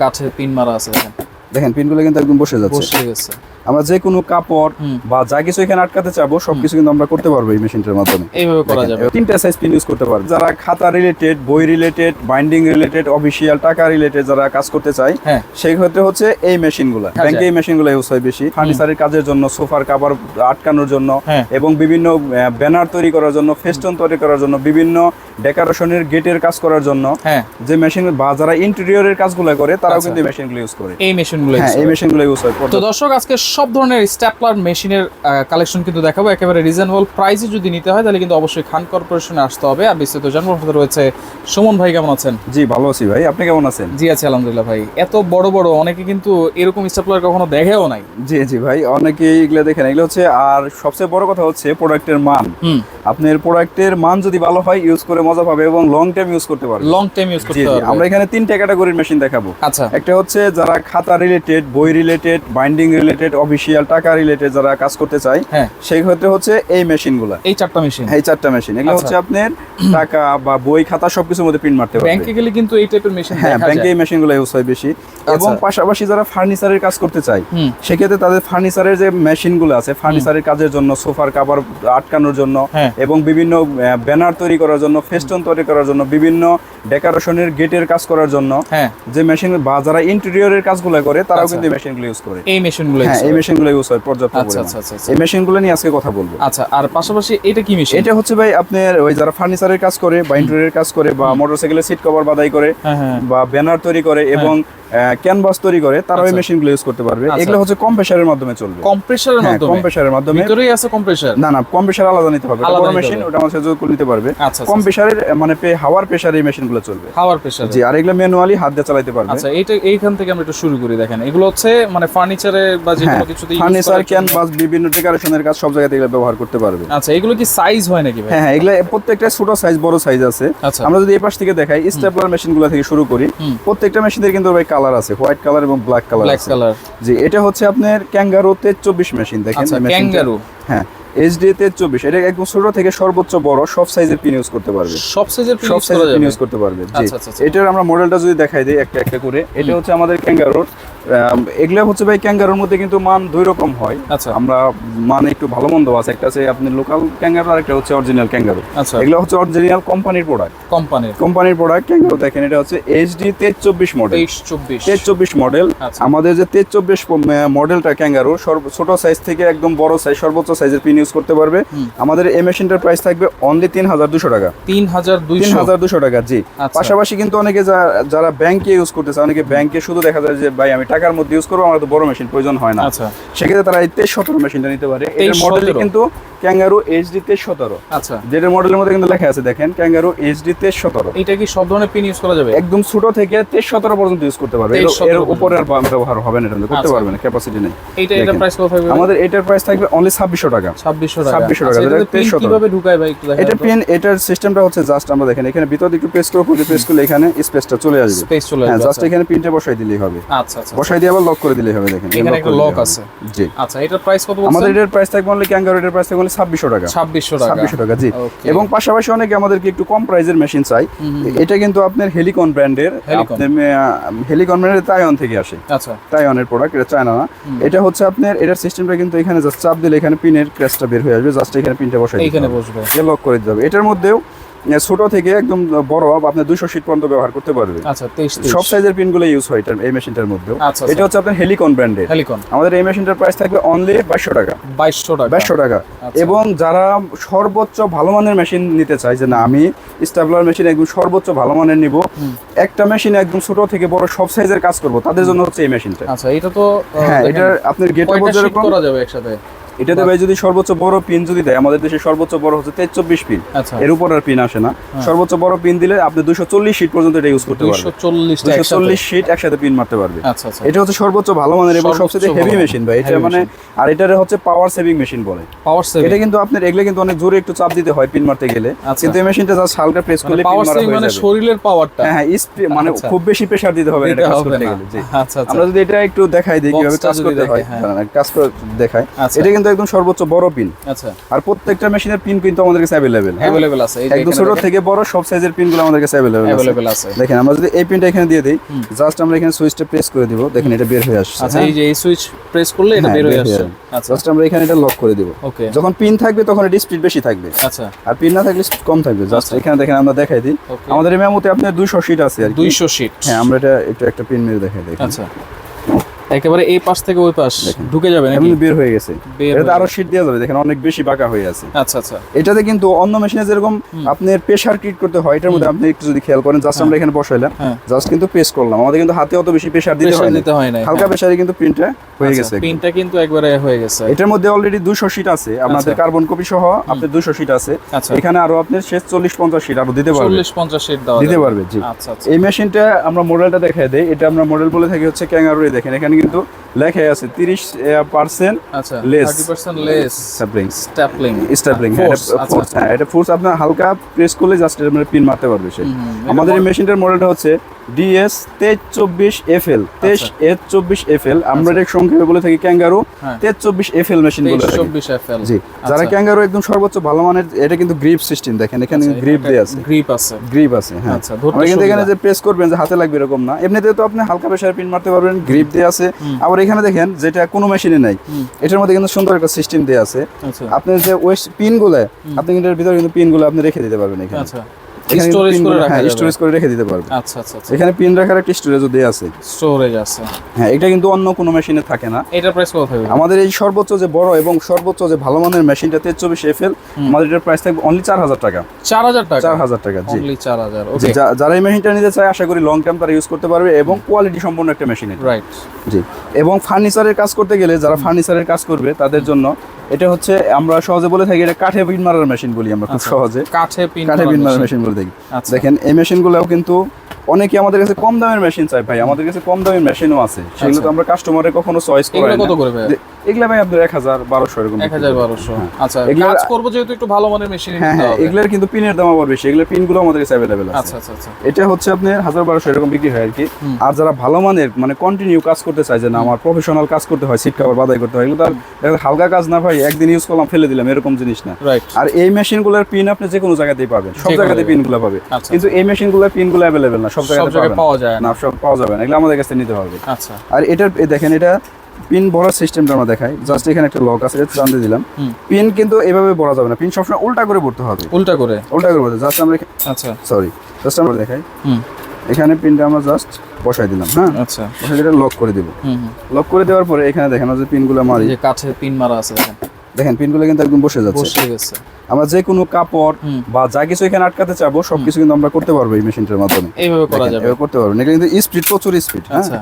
কাঠের পিন মারা আছে দেখেন। দেখেন পিনগুলো কিন্তু একদম বসে যাচ্ছে। বসে গেছে। আমরা যে কোনো কাপড় বা যা কিছু এখানে আটকাতে চাবো সবকিছু কিন্তু আমরা করতে পারব এই মেশিনটার মাধ্যমে। এইভাবে করা যাবে। তিনটা সাইজ পিন ইউজ করতে পারবে। যারা খাতা রিলেটেড বই রিলেটেড বাইন্ডিং রিলেটেড অফিসিয়াল টাকা রিলেটেড যারা কাজ করতে চায় হ্যাঁ। সেই ক্ষেত্রে হচ্ছে এই মেশিনগুলো। আচ্ছা। ব্যাংকে এই মেশিনগুলো ইউজ হয় বেশি। ফার্নিচারের কাজের জন্য সোফার কাভার আটকানোর জন্য হ্যাঁ। এবং বিভিন্ন ব্যানার তৈরি করার জন্য ফেস্টন তৈরি করার জন্য বিভিন্ন ডেকোরেশনের গেটের কাজ করার জন্য হ্যাঁ। যে মেশিন বা যারা ইন্টেরিয়রের কাজগুলো করে তারাও আচ্ছা। কিন্তু মেশিনগুলো ইউজ করে। এই মেশিনগুলো হ্যাঁ এই মেশিনগুলো ইউজ হয় তো দর্শক আজকে সব ধরনের স্ট্যাপলার মেশিনের কালেকশন কিন্তু দেখাবো। একেবারে রিজনেবল প্রাইসে যদি নিতে হয় তাহলে কিন্তু অবশ্যই খান কর্পোরেশনে আসতে হবে। আর বিস্তারিত জানব আমাদের রয়েছে সুমন ভাই কেমন আছেন? জি ভালো আছি ভাই। আপনি কেমন আছেন? জি আছে আলহামদুলিল্লাহ ভাই। এত বড় বড় অনেকে কিন্তু এরকম স্ট্যাপলার কখনো দেখেও নাই। জি জি ভাই অনেকেই এগুলো দেখেন এগুলো হচ্ছে আর সবচেয়ে বড় কথা হচ্ছে প্রোডাক্টের মান। হুম। আপনার প্রোডাক্টের মান যদি ভালো হয় ইউজ করে মজা পাবে এবং লং টাইম ইউজ করতে পারবে। লং টাইম ইউজ করতে পারবে। আমরা এখানে তিনটা ক্যাটাগরির মেশিন দেখাবো। আচ্ছা। একটা হচ্ছে যারা খাতা রিলেটেড বই রিলেটেড বাইন্ডিং রিলেটেড অফিসিয়াল টাকা রিলেটেড যারা কাজ করতে চায় হ্যাঁ। সেই ক্ষেত্রে হচ্ছে এই মেশিনগুলো। এই চারটা মেশিন? এই চারটা মেশিন। এগুলো আচ্ছা। হচ্ছে আপনার টাকা বা বই খাতা সবকিছুর মধ্যে প্রিন্ট মারতে পারবে। ব্যাংকে গেলে কিন্তু এই টাইপের মেশিন হ্যাঁ ব্যাংকে এই মেশিনগুলো ইউজ হয় বেশি। এবং পাশাপাশি যারা ফার্নিচারের কাজ করতে চায় সেক্ষেত্রে তাদের ফার্নিচারের যে মেশিনগুলো আছে ফার্নিচারের কাজের জন্য সোফার কাভার আটকানোর জন্য হ্যাঁ। এবং বিভিন্ন ব্যানার তৈরি করার জন্য ফেস্টন তৈরি করার জন্য বিভিন্ন ডেকোরেশনের গেটের কাজ করার জন্য হ্যাঁ। যে মেশিন বা যারা ইন্টেরিয়রের কাজগুলো করে তারাও আচ্ছা। কিন্তু এই মেশিনগুলো ইউজ করে। এই মেশিনগুলো হ্যাঁ এই মেশিনগুলো ইউজ হয় পর্যাপ্ত আচ্ছা পরিমাণে। আচ্ছা আচ্ছা আচ্ছা। এই মেশিনগুলো নিয়ে আজকে কথা বলব। আচ্ছা আর পাশাপাশি এটা কি মেশিন এটা হচ্ছে ভাই আপনার ওই যারা ফার্নিচারের কাজ করে বা ইন্টেরিয়রের কাজ করে বা মোটরসাইকেলের সিট কভার বাদাই করে হ্যাঁ হ্যাঁ। বা ব্যানার তৈরি করে এবং ক্যানভাস তৈরি করে তারাও এই আচ্ছা। মেশিনগুলো ইউজ করতে পারবে। আচ্ছা। এগুলো হচ্ছে কম প্রেসারের মাধ্যমে চলবে। কম্প্রেসারের হ্যাঁ মাধ্যমে? কম প্রেসারের মাধ্যমে। ভিতরেই আছে কম্প্রেসার না না কম প্রেসার আলাদা নিতে হবে। আলাদা বড় মেশিন ওটা আমার সাথে করে নিতে পারবে। আচ্ছা কম প্রেসারের মানে পে হাওয়ার প্রেসারে এই মেশিনগুলো চলবে। হাওয়ার প্রেসার জি আর এগুলো ম্যানুয়ালি হাত দিয়ে চালাতে পারবে। আচ্ছা এইটা এইখান থেকে আমরা একটু শুরু করি দেখেন। এগুলো হচ্ছে মানে ফার্নিচারে বা যে হ্যাঁ কোনো কিছুতে ফার্নিচার ক্যানভাস বিভিন্ন ডেকোরেশনের কাজ সব জায়গাতে এগুলো ব্যবহার করতে পারবে। আচ্ছা এগুলো কি সাইজ হয় নাকি ভাই? হ্যাঁ হ্যাঁ এগুলো প্রত্যেকটা ছোট সাইজ বড় সাইজ আছে। আচ্ছা। আমরা যদি এই পাশ থেকে দেখাই স্টেপলার মেশিনগুলো থেকে শুরু করি। প্রত্যেকটা মেশিনের কিন্তু ভাই কালার আছে হোয়াইট কালার এবং ব্ল্যাক কালার ব্ল্যাক কালার। জি এটা হচ্ছে আপনার ক্যাঙ্গারোতে চব্বিশ মেশিন দেখেন ক্যাঙ্গারো ক্যাঙ্গারু। হ্যাঁ এইচডি চব্বিশ। এটা একদম ছোট থেকে সর্বোচ্চ বড় সব সাইজের পিন ইউজ করতে পারবে। সব সাইজের সব সাইজের পিন ইউজ করতে পারবে জি। আচ্ছা, আচ্ছা, আচ্ছা। এটার আমরা মডেলটা যদি দেখাই দিই একটা একটা করে। এটা হচ্ছে আমাদের ক্যাঙ্গারোর এগুলো হচ্ছে ভাই ক্যাঙ্গারোর মধ্যে কিন্তু মান দুই রকম হয়। আচ্ছা। আমরা মান একটু ভালো মন্দ আছে। একটা আছে আপনি লোকাল ক্যাঙ্গারো আর একটা হচ্ছে অরিজিনাল ক্যাঙ্গারো আচ্ছা। এগুলো হচ্ছে অরিজিনাল কোম্পানির প্রোডাক্ট কোম্পানির কোম্পানির প্রোডাক্ট ক্যাঙ্গারো দেখেন এটা হচ্ছে এইচডি তেজ চব্বিশ মডেল চব্বিশ। তেজ চব্বিশ মডেল। আমাদের যে তেজ চব্বিশ মডেলটা ক্যাঙ্গারো ছোট সাইজ থেকে একদম বড় সাইজ সর্বোচ্চ সাইজের পিন ইউজ করতে পারবে। আমাদের এই মেশিনটার প্রাইস থাকবে অনলি তিন হাজার দুশো টাকা। তিন হাজার তিন হাজার দুশো টাকা জি। আচ্ছা। পাশাপাশি কিন্তু অনেকে যারা ব্যাংকে ইউজ করতেছে অনেকে ব্যাংকে শুধু দেখা যায় যে ভাই আমি টাকার মধ্যে ইউজ করব আমার তো বড় মেশিন প্রয়োজন হয় না। আচ্ছা। সেক্ষেত্রে তারা এই তেইশ সতেরো মেশিনটা নিতে পারে। এর মডেল কিন্তু ক্যাঙ্গারু এইচডি তেইশ সতেরো। আচ্ছা। যেটার মডেলের মধ্যে কিন্তু লেখা আছে দেখেন ক্যাঙ্গারু এইচডি তেইশ সতেরো। এটা কি সব ধরনের পিন ইউজ করা যাবে? একদম ছোট থেকে তেইশ সতেরো পর্যন্ত ইউজ করতে পারবে। এর- এর 17 উপরে আর ব্যবহার হবে না এটা করতে আচ্ছা। পারবে না ক্যাপাসিটি নেই। এটা দেখেন। প্রাইস কত থাকবে? আমাদের এটার প্রাইস থাকবে অনলি ছাব্বিশশো টাকা। ছাব্বিশশো টাকা। 2600 টাকা, যেটা এটাতে পিন 2300 কীভাবে ঢুকায় ভাই একটু দেখা এটা পিন এটার সিস্টেমটা হচ্ছে জাস্ট আমরা দেখেন এখানে ভিতরে একটু প্রেস করে খুলে প্রেস করলে এখানে স্পেসটা চলে আসবে। স্পেস চলে আসবে জাস্ট। এখানে পিনটা বসাই দিলেই হবে। আচ্ছা আচ্ছা বসাই দিয়ে আবার লক করে দিলেই হবে দেখেন এখানে একটা করে আছে। জি। আচ্ছা এটার প্রাইস কত আমাদের এটার প্রাইস থাকবে অনলি ক্যাঙ্গারো এটার প্রাইস থাকবে অনলি ছাব্বিশশো টাকা। ছাব্বিশশো টাকা। ছাব্বিশশো টাকা জি। এবং পাশাপাশি অনেকে আমাদেরকে একটু কম প্রাইজের মেশিন চাই। এটা কিন্তু আপনার হেলিকন ব্র্যান্ডের। হেলিকন ব্র্যান্ডের তাইওয়ান থেকে আসে। আচ্ছা। তাইওয়ানের প্রোডাক্ট এটা চায়না না। এটা হচ্ছে আপনার এটার সিস্টেমটা কিন্তু এখানে জাস্ট চাপ দিলে এখানে পিনের ক্র্যাশটা বের হয়ে আসবে জাস্ট এখানে পিনটা বসাই এইখানে বসবে। লক করে দিতে হবে। এটার মধ্যেও ছোট থেকে একদম বড় আপনার দুশো শীট পর্যন্ত ব্যবহার করতে পারবে আচ্ছা সব সাইজের পিনগুলো ইউজ হয় এই মেশিনটার মধ্যেও। আচ্ছা, এটা হচ্ছে আপনার হেলিকন ব্র্যান্ডের হেলিকন আমাদের এই মেশিনটার প্রাইস থাকবে অনলি বাইশশো টাকা। বাইশশো টাকা। বাইশশো টাকা। আচ্ছা। এবং যারা সর্বোচ্চ ভালো মানের মেশিন নিতে চায় যে না আমি স্টাবলার মেশিন একদম সর্বোচ্চ ভালো মানের নিব একটা মেশিন একদম ছোট থেকে বড় সব সাইজের কাজ করব তাদের জন্য হচ্ছে এই মেশিনটা আচ্ছা এটা তো হ্যাঁ এটার আপনার মধ্যে sheet করা যাবে একসাথে? এটাতে ভাই যদি সর্বোচ্চ বড় পিন যদি দেয় আমাদের দেশে সর্বোচ্চ বড় হচ্ছে তেইশ চব্বিশ পিন আচ্ছা। এর উপর আর পিন আসে না। সর্বোচ্চ বড় পিন দিলে আপনি দুশো চল্লিশ শিট পর্যন্ত এটা ইউজ করতে পারবেন। দুশো চল্লিশ শিট একসাথে পিন মারতে পারবে। আচ্ছা আচ্ছা। এটা হচ্ছে সর্বোচ্চ ভালো মানের এবং সবচেয়ে হেভি মেশিন ভাই। এটা মানে আর এটার হচ্ছে পাওয়ার সেভিং মেশিন বলে। পাওয়ার সেভিং এটা কিন্তু আপনার এগুলো কিন্তু অনেক জোরে একটু চাপ দিতে হয় পিন মারতে গেলে। কিন্তু এই মেশিনটা জাস্ট হালকা প্রেস করলে পিন মারা হয়ে মানে যাবে। শরীরের পাওয়ারটা হ্যাঁ হ্যাঁ মানে। খুব বেশি প্রেসার দিতে হবে এটা কাজ করতে গেলে। আমরা যদি এটা একটু দেখাই দিই কীভাবে কাজ করতে হয়। হ্যাঁ। কাজ করে দেখাই। এটা কিন্তু একদম সর্বোচ্চ বড় পিন। আচ্ছা। আর প্রত্যেকটা মেশিনের পিন কিন্তু আমাদের কাছে অ্যাভেলেবেল অ্যাভেলেবেল আছে। এই একদম ছোট থেকে বড় সব সাইজের পিনগুলো আমাদের কাছে আছে। অ্যাভেলেবেল আছে। দেখেন আমরা যদি এই পিনটা এখানে দিয়ে দিই জাস্ট আমরা এখানে সুইচটা প্রেস করে দিব। দেখেন এটা বের হয়ে আসছে আচ্ছা এই যে এই সুইচ প্রেস করলে এটা হ্যাঁ, বের হয়ে আসছে। আচ্ছা। জাস্ট আমরা এখানে এটা লক করে দিব। ওকে যখন পিন থাকবে তখন এটা স্পিড বেশি থাকবে। আচ্ছা। আর পিন না থাকলে স্পিড কম থাকবে। জাস্ট আচ্ছা। এখানে দেখেন আমরা দেখাই দিই। আমাদের এই মেমোতে আপনার দুইশো শিট আছে আর 200 শিট হ্যাঁ আমরা এটা একটু একটা পিন মেরে দেখাই দিই আচ্ছা। একেবারে এই পাশ থেকে ওই পাশ ঢুকে যাবে নাকি? এমনি বের হয়ে গেছে। হয়ে আরও শিট দেওয়া যাবে দেখেন অনেক বেশি বাঁকা হয়ে আছে। আচ্ছা আচ্ছা। এটাতে কিন্তু অন্য মেশিনে যেরকম আপনার প্রেসার ক্রিয়েট করতে হয় এটার মধ্যে আপনি একটু যদি খেয়াল করেন জাস্ট আমরা এখানে বসাইলাম হ্যাঁ। জাস্ট কিন্তু প্রেস করলাম। আমাদের কিন্তু হাতে অত বেশি প্রেসার দিতে হয় না দিতে হয় না হালকা প্রেসারে কিন্তু প্রিন্টটা হয়ে গেছে একদম। পিনটা কিন্তু একবারে হয়ে গেছে। এটার মধ্যে অলরেডি দুশো শিট আছে। আপনাদের আচ্ছা। কার্বন কপি সহ আপনার দুশো শিট আছে। আচ্ছা। এখানে আরও আপনার শেষ চল্লিশ পঞ্চাশ শিট আরও দিতে পারবে। 40 50 শিট দেওয়া দিতে। পারবে জি। আচ্ছা আচ্ছা। এই মেশিনটা আমরা মডেলটা দেখাই দেই। এটা আমরা মডেল বলে থাকি হচ্ছে ক্যাঙ্গারুই দেখেন এখানে কিন্তু লেখাই আছে তিরিশ পার্সেন্ট আচ্ছা Less. 30% less stapling stapling stapling আচ্ছা। হ্যাঁ এটা ফোর্স আপনার হালকা প্রেস করলে জাস্ট এটা মানে পিন মারতে পারবে সে। আমাদের এই মেশিনটার মডেলটা হচ্ছে ডিএস তেইশ চব্বিশ এফ এল তেইশ এস চব্বিশ এফ এল আমরা এটা সংক্ষেপে বলে থাকি ক্যাঙ্গারু আচ্ছা। হ্যাঁ। তেইশ চব্বিশ এফ এল মেশিন বলে থাকি। 24 এফএল জি যারা ক্যাঙ্গারু একদম সর্বোচ্চ ভালো মানের এটা কিন্তু গ্রিপ সিস্টেম দেখেন এখানে গ্রিপ দেওয়া আছে। গ্রিপ আছে। গ্রিপ আছে হ্যাঁ। আচ্ছা, ধরতে এখানে যে প্রেস করবেন যে হাতে লাগবে এরকম না এমনিতে তো আপনি হালকা প্রেসার পিন মারতে পারবেন গ্রিপ দেওয়া আছে। আবার এখানে দেখেন যেটা কোনো মেশিনে নাই। এটার মধ্যে কিন্তু সুন্দর একটা সিস্টেম দেওয়া আছে। আপনি যে ওয়েস্ট পিনগুলো আপনি কিন্তু এর ভিতরে কিন্তু পিনগুলো আপনি রেখে দিতে পারবেন এখানে। আচ্ছা। স্টোরেজ করে রাখা হ্যাঁ স্টোরেজ করে রেখে দিতে পারবেন আচ্ছা আচ্ছা আচ্ছা। এখানে পিন রাখার একটা স্টোরেজও দেওয়া আছে। স্টোরেজ আছে। হ্যাঁ এটা কিন্তু অন্য কোনো মেশিনে থাকে না। এটার প্রাইস কত থাকবে? আমাদের এই সর্বোচ্চ যে বড় এবং সর্বোচ্চ যে ভালো মানের মেশিনটা তেইশ চব্বিশ এফ এল আমাদের এটার প্রাইস থাকবে অনলি চার হাজার টাকা। 4000 টাকা? চার হাজার টাকা জি। অনলি 4000 ওকে যারা এই মেশিনটা নিতে চায় আশা করি লং টার্ম তারা ইউজ করতে পারবে এবং কোয়ালিটি সম্পন্ন একটা মেশিন এটা রাইট জি। এবং ফার্নিচারের কাজ করতে গেলে যারা ফার্নিচারের কাজ করবে তাদের জন্য এটা হচ্ছে আমরা সহজে বলে থাকি এটা কাঠে পিন মারার মেশিন বলি আমরা খুব আচ্ছা। সহজে কাঠে পিন কাঠে পিন মারার মেশিন বলে থাকি আচ্ছা। দেখেন এই মেশিনগুলোও কিন্তু অনেকে আমাদের কাছে কম দামের মেশিন চাই ভাই আমাদের কাছে কম দামের মেশিনও আছে। সেগুলো তো আচ্ছা। আমরা কাস্টমারের কখনো চয়েস করি না। কত করে ভাই? এগুলা ভাই আপনার এক হাজার বারোশো এরকম এক হাজার করি। বারোশো। আচ্ছা এগুলোর- কাজ করব যেহেতু একটু ভালো মানের মেশিন হ্যাঁ হ্যাঁ এগুলোর কিন্তু পিনের দাম আবার বেশি। এগুলোর পিনগুলো আমাদের কাছে অ্যাভেলেবেল আছে। আচ্ছা আচ্ছা আচ্ছা। এটা হচ্ছে আপনার হাজার বারোশো এরকম বিক্রি হয় আর কি। আর যারা ভালো মানের মানে কন্টিনিউ কাজ করতে চায় যে না আমার প্রফেশনাল কাজ করতে হয় সিট কাভার বাদাই করতে হয় এগুলো তার হালকা কাজ না ভাই একদিন ইউজ করলাম ফেলে দিলাম এরকম জিনিস না। আর এই মেশিনগুলোর পিন আপনি যে কোনো জায়গাতেই পাবেন সব যে জায়গাতে জায়গায়। পিনগুলো পাবে। আচ্ছা, কিন্তু এই মেশিনগুলোর পিনগুলো অ্যাভেলেবেল না সব জায়গায় পাওয়া যায় না। সব পাওয়া যাবে না। এগুলো আমাদের কাছে নিতে হবে। আচ্ছা। আর এটার এ দেখেন এটা পিন ভরার সিস্টেমটা আমরা দেখাই। জাস্ট এখানে একটা লক আছে এটা টানতে দিলাম। পিন কিন্তু এভাবে ভরা যাবে না। পিন সবসময় উল্টা করে ভরতে হবে। উল্টা করে? উল্টা করে জাস্ট আমরা আচ্ছা। সরি জাস্ট আমরা দেখাই। এখানে পিনটা আমরা জাস্ট বসাই দিলাম হ্যাঁ? আচ্ছা। বসাই এটা লক করে দিব। লক করে দেওয়ার পরে এখানে দেখেন যে পিনগুলো মারি। যে কাঠে পিন মারা আছে দেখেন। দেখেন পিনগুলো কিন্তু একদম বসে যাচ্ছে। বসে গেছে। আমরা যে কোনো কাপড় বা যা কিছু এখানে আটকাতে চাবো সবকিছু কিন্তু আমরা করতে পারব এই মেশিনটার মাধ্যমে। এইভাবে করা যাবে। করতে পারব। এটা কিন্তু স্পিড প্রচুর স্পিড হ্যাঁ? আচ্ছা।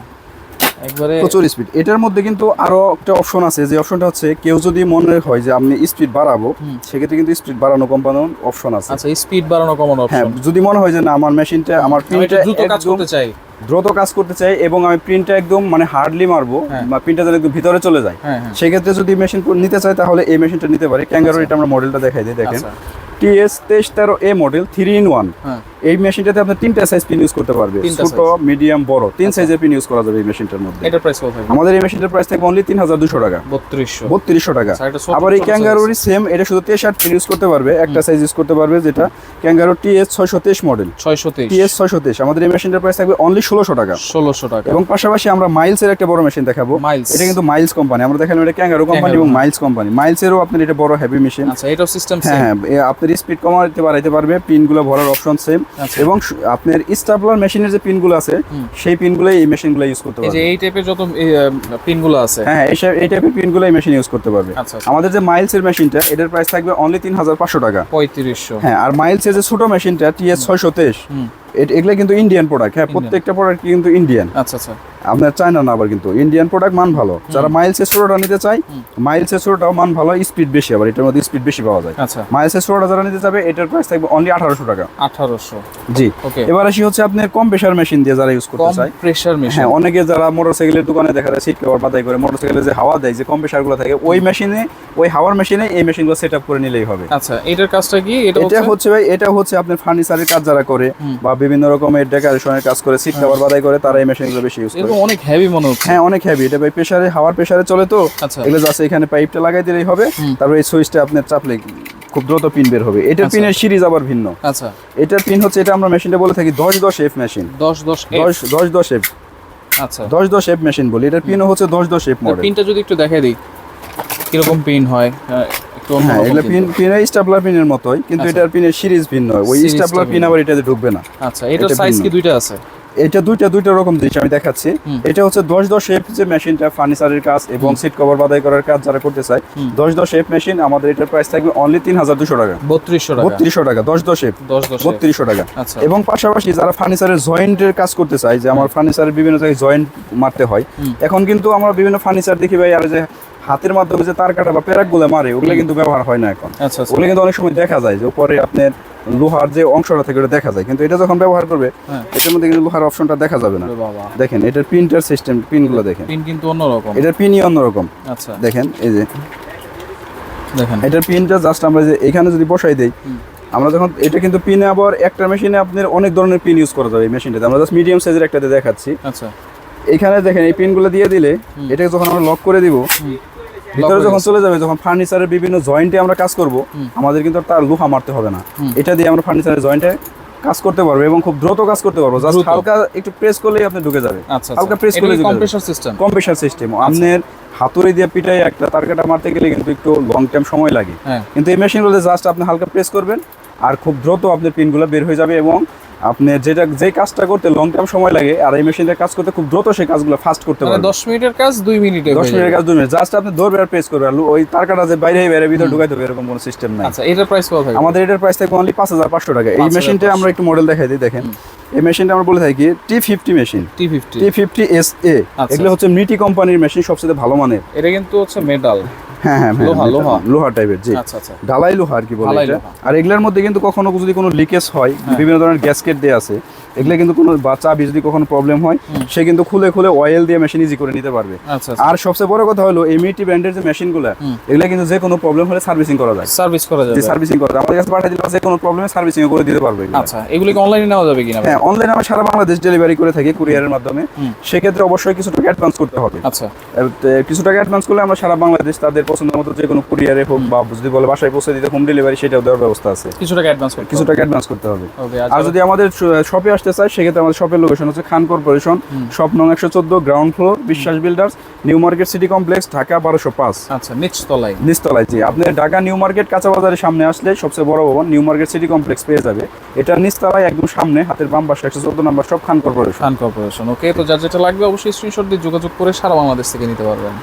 একবারে প্রচুর স্পিড। এটার মধ্যে কিন্তু আরও একটা অপশন আছে যে অপশনটা হচ্ছে কেউ যদি মনে হয় যে আপনি স্পিড বাড়াবো সেক্ষেত্রে কিন্তু স্পিড বাড়ানো কমানোর অপশন আছে। আচ্ছা স্পিড বাড়ানো কমানো হ্যাঁ অপশন। যদি মনে হয় যে না আমার মেশিনটা আমার আমি দ্রুত কাজ করতে চাই। দ্রুত কাজ করতে চাই এবং আমি প্রিন্টটা একদম মানে হার্ডলি মারবো হ্যাঁ। বা প্রিন্টটা যেন একদম ভিতরে চলে যায়। হ্যাঁ হ্যাঁ। সেক্ষেত্রে যদি মেশিন নিতে চাই তাহলে এই মেশিনটা নিতে পারি। ক্যাঙ্গারোর এটা আমরা মডেলটা দেখাই দিই দেখেন। আচ্ছা। টিএস তেইশ তেরো A model three in one এই মেশিনটাতে আপনি তিনটা সাইজ পিন ইউজ করতে পারবে। ছোট মিডিয়াম বড়। তিন সাইজের পিন ইউজ করা যাবে এই মেশিনটার মধ্যে। এটার প্রাইস কত আমাদের এই মেশিনটার প্রাইস থাকবে অনলি তিন হাজার দুশো টাকা। বত্রিশশো। বত্রিশশো টাকা। আচ্ছা, আবার এই ক্যাঙ্গারোরই সেম এটা শুধু তেষাট পিন ইউজ করতে পারবে। একটা সাইজ ইউজ করতে পারবে যেটা ক্যাঙ্গারো টিএস ছয়শো তেইশ মডেল ছয়শো তেইশ। টিএস ছয়শো তেইশ। আমাদের এই মেশিনটার প্রাইস থাকবে অনলি ষোলোশো টাকা। ষোলোশো টাকা। এবং পাশাপাশি আমরা মাইলস এর একটা বড় মেশিন দেখাবো। Miles। এটা কিন্তু মাইলস কোম্পানি আমরা দেখালাম এটা ক্যাঙ্গারো কোম্পানি এবং। মাইলস কোম্পানি মাইলস এরও আপনার এটা বড় হেভি মেশিন আচ্ছা এটাও সিস্টেম হ্যাঁ হ্যাঁ আপনার স্পিড কমাতে বাড়াইতে পারবে পিনগুলো ভরার অপশন সেম আচ্ছা। এবং আপনার স্টাপলার মেশিনের যে পিনগুলো আছে সেই পিনগুলো এই মেশিনগুলো ইউজ করতে পারবে। এই টাইপের যত পিনগুলো আছে। হ্যাঁ এই টাইপের পিনগুলো এই মেশিন ইউজ করতে পারবে। আমাদের যে মাইলস এর মেশিনটা এটার প্রাইস থাকবে অনলি তিন হাজার পাঁচশো টাকা। পঁয়ত্রিশশো। হ্যাঁ আর মাইলস এর যে ছোট মেশিনটা টিএস ছয়শো তেইশ এগুলো কিন্তু ইন্ডিয়ান প্রোডাক্ট হ্যাঁ প্রত্যেকটা প্রোডাক্ট কিন্তু ইন্ডিয়ান আচ্ছা আচ্ছা। আপনার চায়না না আবার কিন্তু। ইন্ডিয়ান প্রোডাক্ট মান ভালো। যারা মাইলস এর নিতে চায় মাইলস এর মান ভালো স্পিড বেশি আবার এটার মধ্যে স্পিড বেশি পাওয়া যায়। আচ্ছা। মাইলস এর যারা নিতে চাবে এটার প্রাইস থাকবে অনলি আঠারোশো টাকা। আঠারোশো। জি। ওকে এবার আসি হচ্ছে আপনার কম প্রেশার মেশিন দিয়ে যারা ইউজ করতে চায়। প্রেসার মেশিন হ্যাঁ অনেকে যারা মোটরসাইকেলের দোকানে দেখা যায় সিট কভার বাদাই করে মোটরসাইকেলে যে হাওয়া দেয় যে কম প্রেশারগুলো থাকে ওই মেশিনে ওই হাওয়ার মেশিনে এই মেশিনগুলো সেট আপ করে নিলেই হবে। আচ্ছা এটার কাজটা কি? এটা হচ্ছে ভাই এটা হচ্ছে আপনার ফার্নিচারের কাজ যারা করে বা বিভিন্ন রকমের ডেকোরেশনের কাজ করে সিট কভার বাদাই করে তারা এই মেশিনগুলো বেশি ইউজ করে। অনেক হেভি মনে হচ্ছে। হ্যাঁ অনেক হেভি এটা ভাই প্রেসারে হাওয়ার প্রেসারে চলে তো। আচ্ছা। এগুলো জাস্ট এখানে পাইপটা লাগাই দিলেই হবে। তারপর এই সুইচটা আপনার চাপলে খুব দ্রুত পিন বের হবে। এটার আচ্ছা। পিনের সিরিজ আবার ভিন্ন। আচ্ছা। এটার পিন হচ্ছে এটা আমরা মেশিনটা বলে থাকি দশ দশ এফ মেশিন দশ দশ দশ দশ এফ আচ্ছা। দশ দশ এফ মেশিন বলি। এটার পিনও হচ্ছে দশ দশ এফ মডেল পিনটা যদি একটু দেখাই দিই কীরকম পিন হয়? হ্যাঁ, একটু হ্যাঁ পিন কিন্তু। পিন স্টাপলার পিনের মতোই কিন্তু আচ্ছা। এটার পিনের সিরিজ ভিন্ন। ওই স্টাপলার পিন আবার এটাতে ঢুকবে না। আচ্ছা এটার এটা সাইজ কি দুইটা আছে? এটা দুইটা দুইটা রকম জিনিস আমি দেখাচ্ছি। এটা হচ্ছে দশ দশ এফ যে মেশিনটা ফার্নিচারের কাজ এবং সিট কভার বাদাই করার কাজ যারা করতে চায়। দশ দশ এফ মেশিন আমাদের এটার প্রাইস থাকবে অনলি তিন হাজার দুশো টাকা। বত্রিশশো টাকা। বত্রিশশো টাকা দশ দশ এফ বত্রিশশো টাকা। আচ্ছা। এবং পাশাপাশি যারা ফার্নিচারের জয়েন্টের কাজ করতে চায় যে আমার ফার্নিচারের বিভিন্ন জায়গায় জয়েন্ট মারতে হয় এখন কিন্তু আমরা বিভিন্ন ফার্নিচার দেখি ভাই আর যে হাতের মাধ্যমে যে তার কাটা বা প্যারাকগুলো মারে ওগুলো কিন্তু ব্যবহার হয় না এখন। আচ্ছা আচ্ছা। ওগুলো কিন্তু অনেক সময় দেখা যায় যে উপরে আপনার লোহার যে অংশটা থাকে ওটা দেখা যায়। কিন্তু এটা যখন ব্যবহার করবে হ্যাঁ। এটার মধ্যে কিন্তু লোহার অপশনটা দেখা যাবে না। দেখেন এটার প্রিন্টার সিস্টেম পিনগুলো দেখেন। পিন কিন্তু অন্যরকম। এটার পিনই অন্যরকম। আচ্ছা। দেখেন এই যে। দেখেন। এটার পিনটা জাস্ট আমরা যে এখানে যদি বসাই দেই আমরা যখন এটা কিন্তু পিনে আবার একটা মেশিনে আপনার অনেক ধরনের পিন ইউজ করা যাবে এই মেশিনটাতে। আমরা জাস্ট মিডিয়াম সাইজের একটাতে দেখাচ্ছি। আচ্ছা। এখানে দেখেন এই পিনগুলো দিয়ে দিলে। এটাকে যখন আমরা লক করে দিব। ভিতরে যখন চলে যাবে যখন ফার্নিচারের বিভিন্ন জয়েন্টে আমরা কাজ করব আমাদের কিন্তু তার লোহা মারতে হবে না। এটা দিয়ে আমরা ফার্নিচারের জয়েন্টে কাজ করতে পারব এবং খুব দ্রুত কাজ করতে পারব। জাস্ট হালকা একটু প্রেস করলেই আপনি ঢুকে যাবে। আচ্ছা হালকা press এটা করে দিতে হবে। কম্প্রেসর সিস্টেম কম্প্রেসার সিস্টেম আপনার হাতুড়ি দিয়ে পিটাই একটা তারকাটা মারতে গেলে কিন্তু একটু লং টাইম সময় লাগে। হ্যাঁ। কিন্তু এই মেশিনগুলোতে জাস্ট আপনি হালকা প্রেস করবেন আর খুব দ্রুত আপনার পিনগুলো বের হয়ে যাবে এবং আপনি যেটা যে কাজটা করতে লং টাইম সময় লাগে আর এই মেশিনটা কাজ করতে খুব দ্রুত সেই কাজগুলো ফাস্ট করতে মানে পারবেন দশ মিনিটের কাজ দুই মিনিটে দশ হয়ে মিনিটের কাজ দুই মিনিট। জাস্ট আপনি ধরবে আর প্রেস করবে আর ওই তারকাটা যে বাইরে বাইরে ভিতরে ঢুকাই দেবে এরকম কোনো সিস্টেম নাই। আচ্ছা এটার প্রাইস কত থাকবে? আমাদের এটার প্রাইস থাকবে অনলি পাঁচ হাজার পাঁচশো টাকা। এই 5,500 মেশিনটা আমরা একটু মডেল দেখাই দিই দেখেন। এই মেশিনটা আমরা বলে থাকি T fifty machine T fifty T fifty S A. এগুলো হচ্ছে মিটি কোম্পানির মেশিন সবচেয়ে ভালো মানের। এটা কিন্তু হচ্ছে মেটাল হ্যাঁ হ্যাঁ হ্যাঁ, লোহা, লোহা। লোহা টাইপের জি। আচ্ছা আচ্ছা। ঢালাই লোহা আর কি বলে এটা। আর এগুলোর মধ্যে কিন্তু কখনো যদি কোনো লিকেজ হয় হ্যাঁ। বিভিন্ন ধরনের গ্যাসকেট দিয়ে আছে এগুলো কিন্তু কোনো বাচ্চা যদি কখনো প্রবলেম হয় সে কিন্তু খুলে খুলে অয়েল দিয়ে মেশিন ইজি করে নিতে পারবে। আচ্ছা আর সবচেয়ে বড় কথা হলো এই ব্র্যান্ডের যে মেশিনগুলো। এগুলো কিন্তু যে কোনো প্রবলেম হলে সার্ভিসিং করা যায়। সার্ভিস করা যাবে। যে সার্ভিসিং করা যায়। আমাদের কাছে পাঠিয়ে দিলে যে কোনো প্রবলেমে সার্ভিসিং করে দিতে পারবে। আচ্ছা এগুলি কি অনলাইনে নেওয়া যাবে কিনা? হ্যাঁ অনলাইনে আমরা সারা বাংলাদেশ ডেলিভারি করে থাকি কুরিয়ারের মাধ্যমে। সেক্ষেত্রে অবশ্যই কিছু টাকা অ্যাডভান্স করতে হবে। আচ্ছা। কিছু টাকা অ্যাডভান্স করলে আমরা সারা বাংলাদেশ তাদের পছন্দ মতো যে কোনো কুরিয়ারে হোক বা যদি বলে বাসায় পৌঁছে দিতে হোম ডেলিভারি সেটাও দেওয়ার ব্যবস্থা আছে। কিছু টাকা অ্যাডভান্স করতে কিছু টাকা অ্যাডভান্স করতে হবে। আর আচ্ছা। যদি আমাদের শপে আসতে চায় সেক্ষেত্রে আমাদের শপের লোকেশন হচ্ছে খান কর্পোরেশন শপ নং একশো চোদ্দ ground floor Biswas builders New Market City Complex Dhaka বারোশো পাঁচ। আচ্ছা নিচ তলায় নিচতলায় জি। আপনি ঢাকা নিউ মার্কেট কাঁচা বাজারের সামনে আসলে সবচেয়ে বড় ভবন নিউ মার্কেট সিটি কমপ্লেক্স পেয়ে যাবে। এটা নিচতলায় একদম সামনে হাতের বাম পাশে একশো চোদ্দ নম্বর সব খান কর্পোরেশন খান কর্পোরেশন ওকে তো যার যেটা লাগবে অবশ্যই স্ক্রিনশট দিয়ে যোগাযোগ করে সারা বাংলাদেশ থেকে নিতে পারবেন।